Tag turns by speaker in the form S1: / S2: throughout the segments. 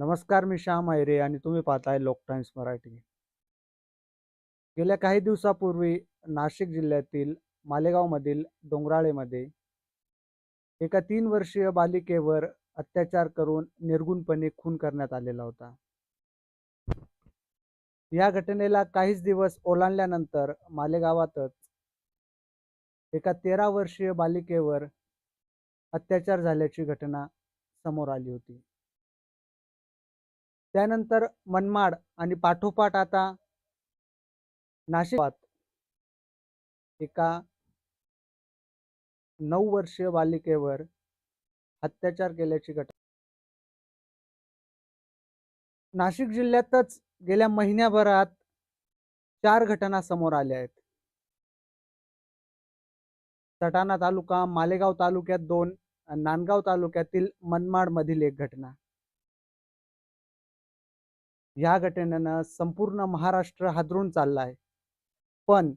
S1: नमस्कार मी श्याम आयरे आणि तुम्ही पाहताय लोक टाइम्स मराठी. गेल्या काही दिवसापूर्वी नाशिक जिल्ह्यातील मालेगावमधील डोंगराळेमध्ये एका तीन वर्षीय बालिकेवर अत्याचार करून निर्गुणपणे खून करण्यात आलेला होता. या घटनेला काहीच दिवस ओलांडल्यानंतर मालेगावातच एका तेरा वर्षीय बालिकेवर अत्याचार झाल्याची घटना समोर आली होती. त्यानंतर मनमाड आणि पाठोपाठ आता नाशिकात एका नऊ वर्षीय बालिकेवर अत्याचार केल्याची घटना. नाशिक जिल्ह्यातच गेल्या महिन्याभरात चार घटना समोर आल्या आहेत. सटाणा तालुका मालेगाव तालुक्यात दोन नांदगाव तालुक्यातील मनमाड मधील एक घटना. या घटनेनं संपूर्ण महाराष्ट्र हादरून चालला आहे. पण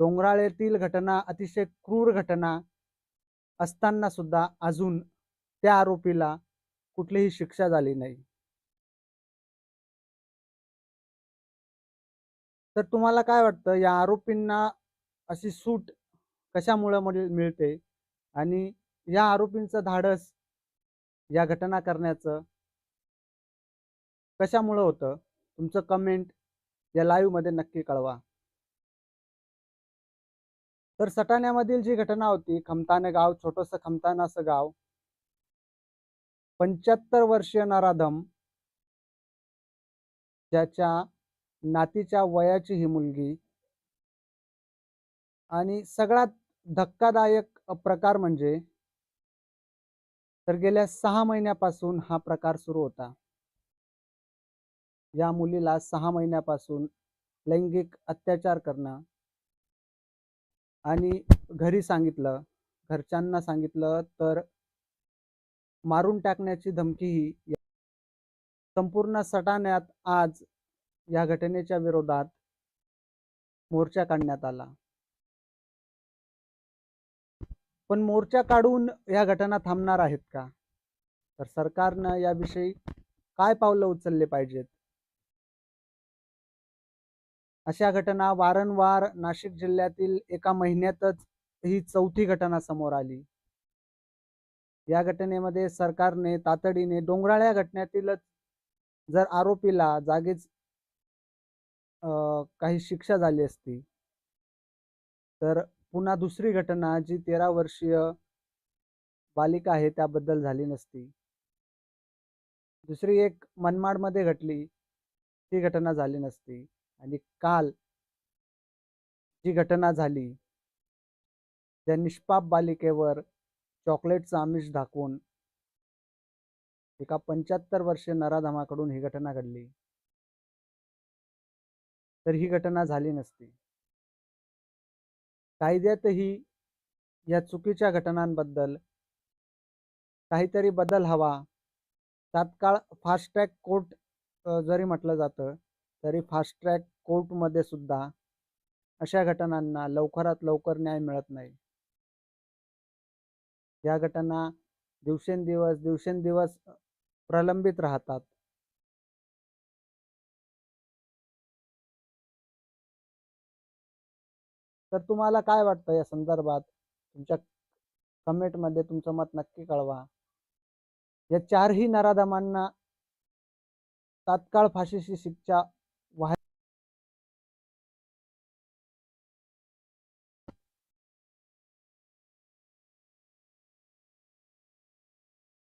S1: डोंगराळेतील घटना अतिशय क्रूर घटना असताना सुद्धा अजून त्या आरोपीला कुठलीही शिक्षा झाली नाही. तर तुम्हाला काय वाटतं? या आरोपींना अशी सूट कशामुळे मिळते? आणि या आरोपींचं धाडस या घटना करण्याचं कशामुळं होतं? तुमचं कमेंट या लाईव्हमध्ये नक्की कळवा. तर सटाण्यामधील जी घटना होती खमताने गाव छोटस खमताना असं गाव पंच्याहत्तर वर्षीय नराधम ज्याच्या नातीच्या वयाची ही मुलगी आणि सगळ्यात धक्कादायक प्रकार म्हणजे तर गेल्या सहा महिन्यापासून हा प्रकार सुरू होता. या मुलीला सहा महिन्यापासून लैंगिक अत्याचार करणं आणि घरी सांगितलं घरच्यांना सांगितलं तर मारून टाकण्याची धमकीही संपूर्ण सटाण्यात आज या घटनेच्या विरोधात मोर्चा काढण्यात आला. पण मोर्चा काढून या घटना थांबणार आहेत का? तर सरकारनं याविषयी काय पावलं उचलले पाहिजेत? अशा घटना वारंवार नाशिक जिल्ह्यातील एका महिन्यातच ही चौथी घटना समोर आली. या घटनेमध्ये सरकारने तातडीने डोंगराळ्या घटनेतीलच जर आरोपीला जागीच अं, काही शिक्षा झाली असती तर पुन्हा दुसरी घटना जी तेरा वर्षीय बालिका आहे त्याबद्दल झाली नसती. दुसरी एक मनमाडमध्ये घटली ती घटना झाली नसती. आणि काल जी घटना झाली त्या निष्पाप बालिकेवर चॉकलेटचं आमिष दाखवून एका पंच्याहत्तर वर्षीय नराधमाकडून ही घटना घडली. तर ही घटना झाली नसती. कायद्यातही या चुकीच्या घटनांबद्दल काहीतरी बदल हवा. तात्काळ फास्ट ट्रॅक कोर्ट जरी म्हटलं जातं तरी फास्ट ट्रॅक कोर्टमध्ये सुद्धा अशा घटनांना लवकरात लवकर न्याय मिळत नाही. या घटना दिवसेंदिवस दिवसेंदिवस प्रलंबित राहतात. तर तुम्हाला काय वाटतं या संदर्भात? तुमच्या कमेंटमध्ये तुमचं मत नक्की कळवा. या चारही नराधमांना तात्काळ फाशीची शिक्षा why